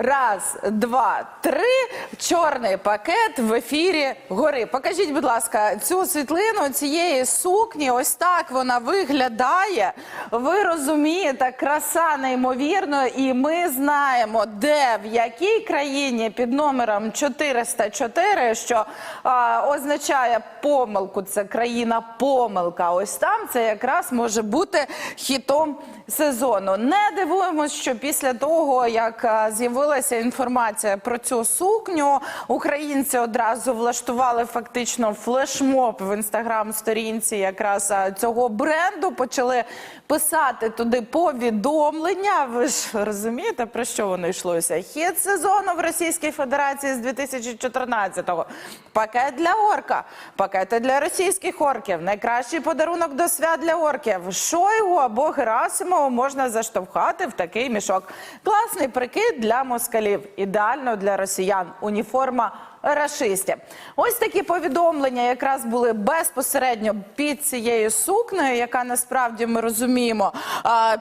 Раз, два, три. Чорний пакет в ефірі гори. Покажіть, будь ласка, цю світлину цієї сукні. Ось так вона виглядає. Ви розумієте, краса неймовірно, і ми знаємо, де в якій країні під номером 404, що а, означає помилку. Це країна помилка. Ось там це якраз може бути хітом сезону. Не дивуємось, що після того, як а, з'явилася інформація про цю сукню, українці одразу влаштували фактично флешмоб в інстаграм-сторінці якраз цього бренду. Почали писати туди повідомлення. Ви ж розумієте, про що воно йшлося? Хід сезону в Російській Федерації з 2014-го. Пакет для орка, пакети для російських орків. Найкращий подарунок до свят для орків. Шойгу або Герасимову можна заштовхати в такий мішок. Класний прикид для москалів. Ідеально для росіян. Уніформа рашистів. Ось такі повідомлення якраз були безпосередньо під цією сукнею, яка насправді ми розуміємо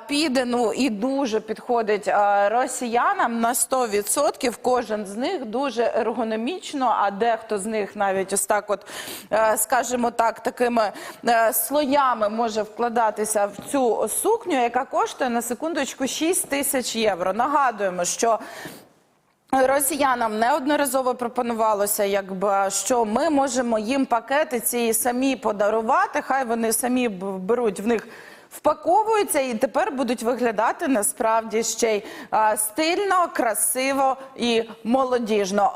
піде ну і дуже підходить росіянам на 100%. Кожен з них дуже ергономічно, а дехто з них навіть ось так, от е, скажімо так, такими е, слоями може вкладатися в цю сукню, яка коштує на секундочку 6 тисяч євро. Нагадуємо, що Росіянам неодноразово пропонувалося, якби що ми можемо їм пакети ці самі подарувати. Хай вони самі беруть в них. Впаковуються і тепер будуть виглядати насправді ще й а, стильно, красиво і молодіжно.